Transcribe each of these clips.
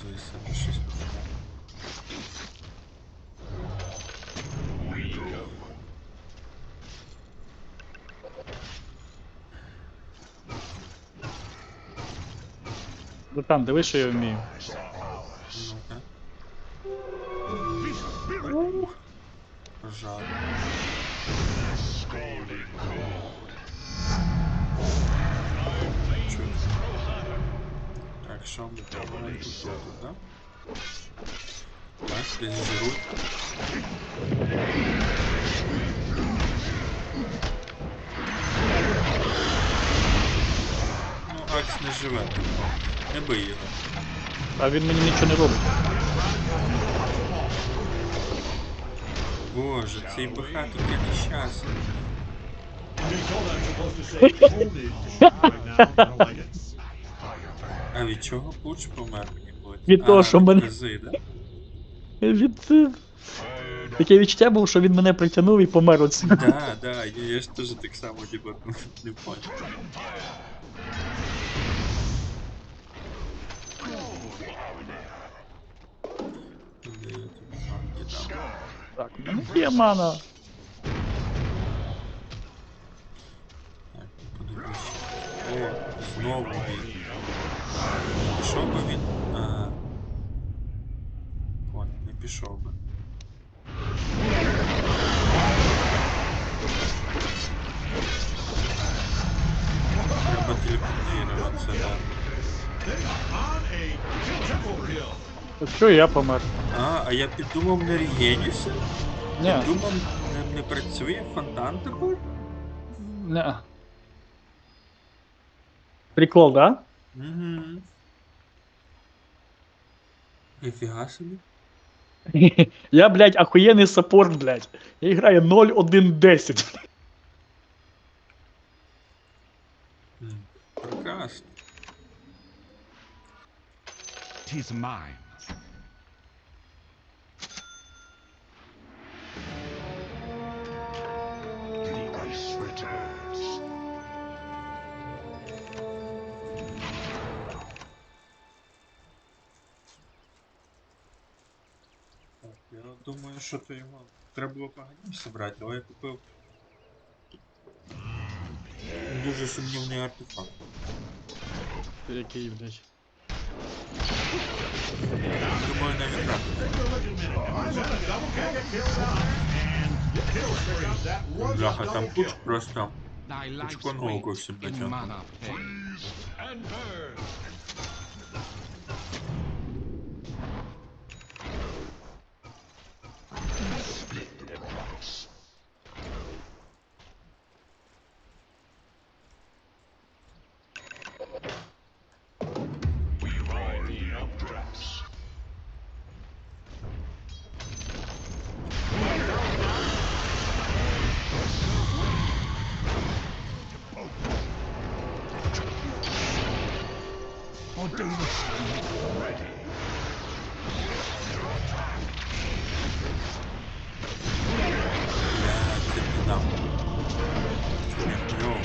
себе щось. Братан, дивись, що я вмію. Пожар. Чуть. Так, що ми пробуємо тут, тут, да? Так, десь жруть. Ну, Акс не живе, типу. Не бий його. А він мені нічого не робить. Боже, цей БХ таке нещасний. А від чого Пуч помер мені? Від того, що мене- да? Від... Таке відчуття було, що він мене притягнув і помер оце. Да, да, я, ж теж так само типа не понял. Так, у є мана. Так, подивлюсь. О, знову він. Пішов би він. А. От, не пішов би. Треба телепортуватися, да. Що я помер? А, а я підумав на Регенісі? Ні, Думав, не, не працює фонтан тепер? не. Прикол, да? Угу. Ніфіга собі. Я, блядь, охуєнний саппорт, блядь. Я граю 0-1-10. М, Прекрасно. Tis mine. The ice returns. Так, я думаю, що то його треба було поганіше брати, але я купив дуже сумнівний артефакт. Який, блядь. Думаю, навіть так. Бляха, там куч просто Thy life's Пучком weight око всім in я це не дам. Йоу.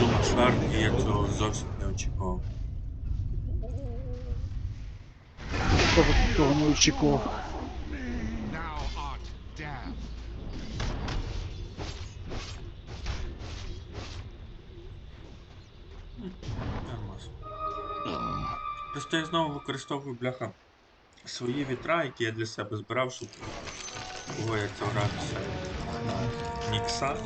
Думав шар, і я цього зовсім не очікував. Того такого не очікував. Просто я знову використовую бляха свої вітра, які я для себе збирав, щоб Ой, як це гратися Нікса.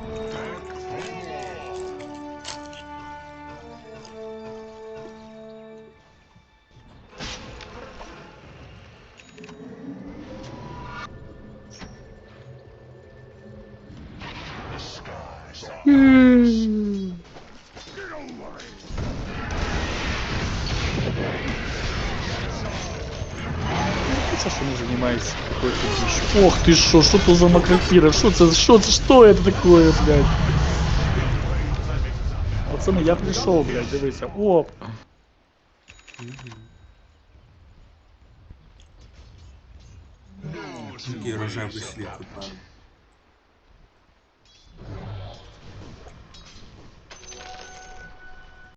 Це що не займається такою дичью. Ох ти що, що то за макрофіра? Що це? Що це? Що це таке, блядь? Пацани, я прийшов, блядь, дивися. Оп. Такий рожевий слід тут.